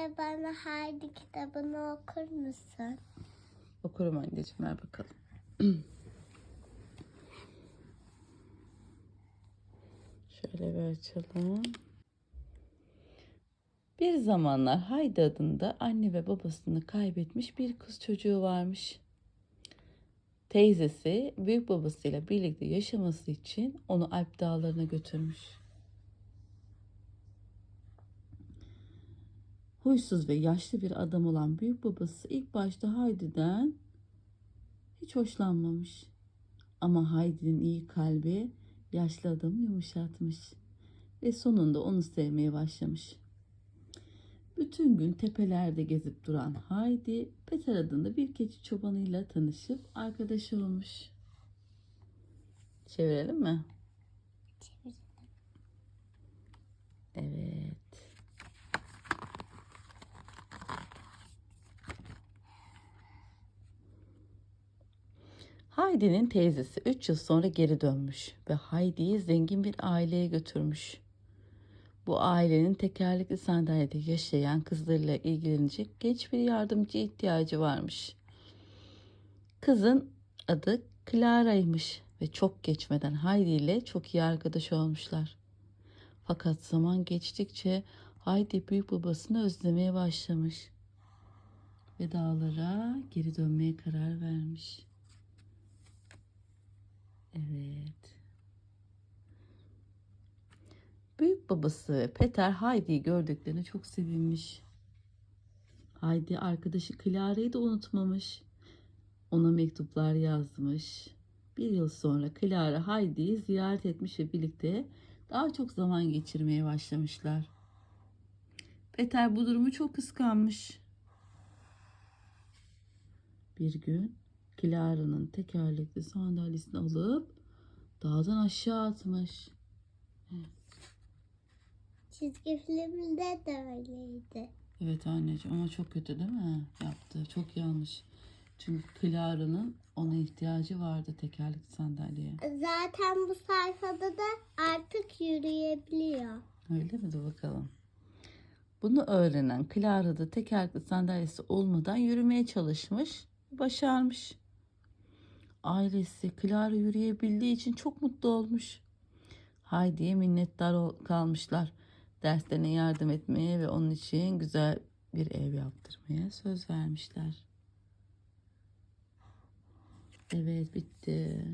Bana Haydi kitabını okur musun? Okurum anneciğim ver bakalım. Şöyle bir açalım. Bir zamanlar Haydi adında anne ve babasını kaybetmiş bir kız çocuğu varmış. Teyzesi büyük babasıyla birlikte yaşaması için onu Alp dağlarına götürmüş. Huysuz ve yaşlı bir adam olan büyük babası ilk başta Haydi'den hiç hoşlanmamış. Ama Haydi'nin iyi kalbi yaşlı adamı yumuşatmış ve sonunda onu sevmeye başlamış. Bütün gün tepelerde gezip duran Haydi, Peter adında bir keçi çobanıyla tanışıp arkadaş olmuş. Çevirelim mi? Evet. Heidi'nin teyzesi 3 yıl sonra geri dönmüş ve Heidi'yi zengin bir aileye götürmüş. Bu ailenin tekerlekli sandalyede yaşayan kızlarıyla ilgilenecek genç bir yardımcı ihtiyacı varmış. Kızın adı Clara'ymış ve çok geçmeden Heidi ile çok iyi arkadaş olmuşlar. Fakat zaman geçtikçe Heidi büyük babasını özlemeye başlamış ve dağlara geri dönmeye karar vermiş. Evet. Büyük babası Peter Heidi'yi gördüklerine çok sevinmiş. Heidi arkadaşı Clara'yı da unutmamış. Ona mektuplar yazmış. Bir yıl sonra Clara Heidi'yi ziyaret etmiş ve birlikte daha çok zaman geçirmeye başlamışlar. Peter bu durumu çok kıskanmış. Bir gün Clara'nın tekerlekli sandalyesini alıp dağdan aşağı atmış. Çizgi filmde de öyleydi. Evet anneciğim ama çok kötü değil mi? Yaptı. Çok yanlış. Çünkü Clara'nın ona ihtiyacı vardı tekerlekli sandalyeye. Zaten bu sayfada da artık yürüyebiliyor. Öyle mi? Dur bakalım. Bunu öğrenen Clara da tekerlekli sandalyesi olmadan yürümeye çalışmış. Başarmış. Ailesi Clara yürüyebildiği için çok mutlu olmuş. Heidi'ye minnettar kalmışlar. Derslerine yardım etmeye ve onun için güzel bir ev yaptırmaya söz vermişler. Evet bitti.